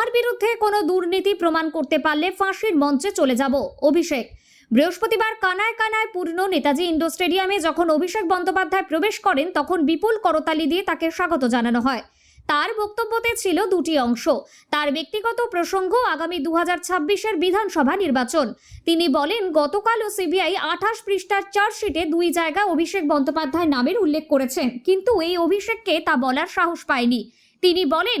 আমার বিরুদ্ধে কোনো দুর্নীতি প্রমাণ করতে পারলে ফাঁসির মঞ্চে চলে যাব। অভিষেক। বৃহস্পতিবার কানায় কানায় পূর্ণ নেতাজি ইন্ডোর স্টেডিয়ামে যখন অভিষেক বন্দ্যোপাধ্যায় প্রবেশ করেন, তখন বিপুল করতালি দিয়ে তাকে স্বাগত জানানো হয়। তার বক্তব্যতে ছিল দুটি অংশ। তার ব্যক্তিগত প্রসঙ্গ আগামী দু হাজার বিধানসভা নির্বাচন। তিনি বলেন, গতকাল ও সিবিআই আঠাশ পৃষ্ঠার চার্জশিটে দুই জায়গায় অভিষেক বন্দ্যোপাধ্যায় নামের উল্লেখ করেছেন। কিন্তু এই অভিষেককে তা বলার সাহস পায়নি। তিনি বলেন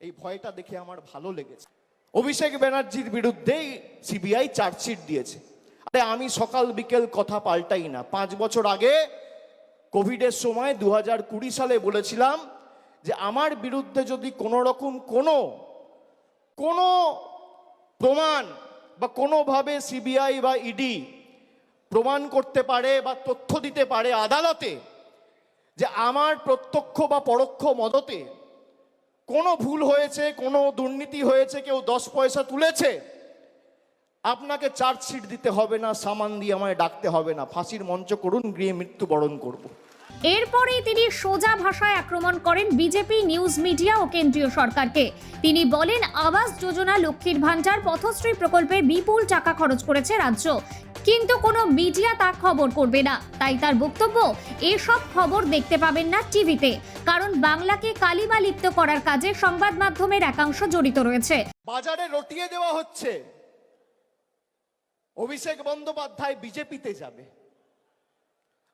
এই ভয়টা দেখে আমার ভালো লেগেছে। অভিষেক ব্যানার্জির বিরুদ্ধেই সিবিআই চার্জশিট দিয়েছে। আরে আমি সকাল বিকেল কথা পাল্টাই না। পাঁচ বছর আগে কোভিডের সময় দু হাজার কুড়ি সালে বলেছিলাম যে আমার বিরুদ্ধে যদি কোনো রকম কোনো কোনো প্রমাণ বা কোনোভাবে সিবিআই বা ইডি প্রমাণ করতে পারে বা তথ্য দিতে পারে আদালতে, যে আমার প্রত্যক্ষ বা পরোক্ষ মদতে কোনো ভুল হয়েছে, কোনো দুর্নীতি হয়েছে, কেউ দশ পয়সা তুলেছে, আপনাকে চার্জশিট দিতে হবে না, সামান দিয়ে আমায় ডাকতে হবে না ফাঁসির মঞ্চ করুন, গৃহে মৃত্যুবরণ করব। এরপরেই তিনি সোজা ভাষায় আক্রমণ করেন বিজেপি নিউজ মিডিয়া ও কেন্দ্রীয় সরকারকে। তিনি বলেন, আবাস যোজনা লক্ষ্মীর ভাণ্ডার পথশ্রী প্রকল্পে বিপুল টাকা খরচ করেছে রাজ্য। কিন্তু কোনো মিডিয়া তা খবর করবে না। তাই তার বক্তব্য, এসব খবর দেখতে পাবেন না টিভিতে। কারণ বাংলাকে কালিমা লিপ্ত করার কাজে সংবাদ মাধ্যমের একাংশ জড়িত রয়েছে। বাজারে রটিয়ে দেওয়া হচ্ছে। অভিষেক বন্দ্যোপাধ্যায় বিজেপিতে যাবে।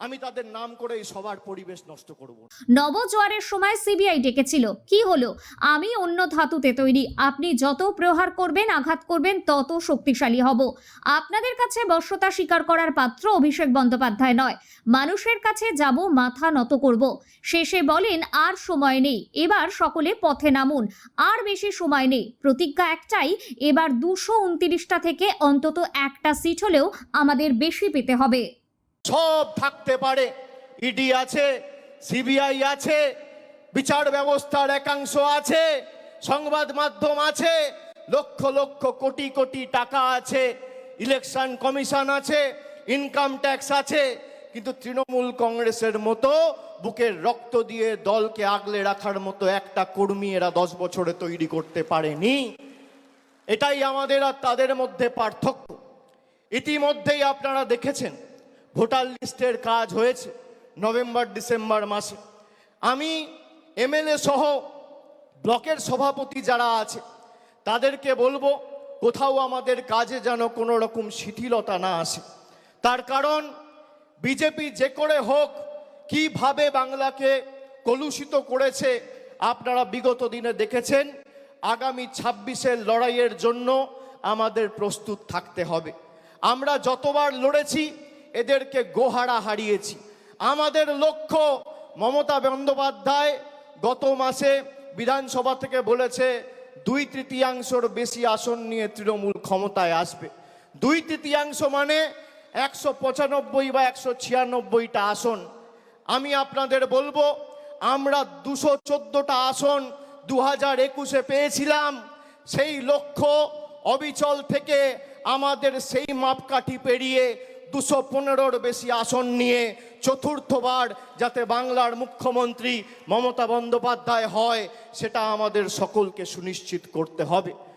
আমি তাদের নাম করে এই সবার পরিবেশ নষ্ট করব নবজোয়ারের সময় সিবিআই ডেকেছিল। কি হলো? আমি অন্য ধাতুতে তৈরি। আপনি যত প্রহার করবেন, আঘাত করবেন, তত শক্তিশালী হব। আপনাদের কাছে বশ্যতা স্বীকার করার পাত্র অভিষেক বন্দ্যোপাধ্যায় নয়। মানুষের কাছে যাব, মাথা নত করব। শেষে বলেন, আর সময় নেই। এবার সকলে পথে নামুন। আর বেশি সময় নেই। প্রতিজ্ঞা একটাই, এবার দুশো উনতিরিশটা থেকে অন্তত একটা সিট হলেও আমাদের বেশি পেতে হবে। সব থাকতে পারে। ইডি আছে, সিবিআই আছে, বিচার ব্যবস্থার একাংশ আছে, সংবাদ মাধ্যম আছে, লক্ষ লক্ষ কোটি কোটি টাকা আছে, ইলেকশন কমিশন আছে, ইনকাম ট্যাক্স আছে, কিন্তু তৃণমূল কংগ্রেসের মতো বুকের রক্ত দিয়ে দলকে আগলে রাখার মতো একটা কর্মী এরা দশ বছরে তৈরি করতে পারেনি। এটাই আমাদের আর তাদের মধ্যে পার্থক্য। ইতিমধ্যেই আপনারা দেখেছেন ভোটার লিস্টের কাজ হয়েছে নভেম্বর, ডিসেম্বর মাসে। আমি এমএলএ সহ ব্লকের সভাপতি যারা আছে, তাদেরকে বলব, কোথাও আমাদের কাজে যেন কোনো রকম শিথিলতা না আসে। তার কারণ, বিজেপি যে করে হোক, কীভাবে বাংলাকে কলুষিত করেছে, আপনারা বিগত দিনে দেখেছেন। আগামী ছাব্বিশের লড়াইয়ের জন্য আমাদের প্রস্তুত থাকতে হবে। আমরা যতবার লড়েছি এদেরকে গোহারা হারিয়েছি। আমাদের লক্ষ্য মমতা বন্দ্যোপাধ্যায় গত মাসে বিধানসভা থেকে বলেছে, দুই তৃতীয়াংশর বেশি আসন নিয়ে তৃণমূল ক্ষমতায় আসবে। দুই তৃতীয়াংশ মানে একশো পঁচানব্বই বা একশো ছিয়ানব্বইটা আসন। আমি আপনাদের বলব, আমরা দুশো চোদ্দোটা আসন দু হাজার একুশে পেয়েছিলাম। সেই লক্ষ্য অবিচল থেকে আমাদের সেই মাপকাঠি পেরিয়ে দুশো পনেরোর বেশি আসন নিয়ে চতুর্থবার যাতে বাংলার মুখ্যমন্ত্রী মমতা বন্দ্যোপাধ্যায় হয়, সেটা আমাদের সকলকে সুনিশ্চিত করতে হবে।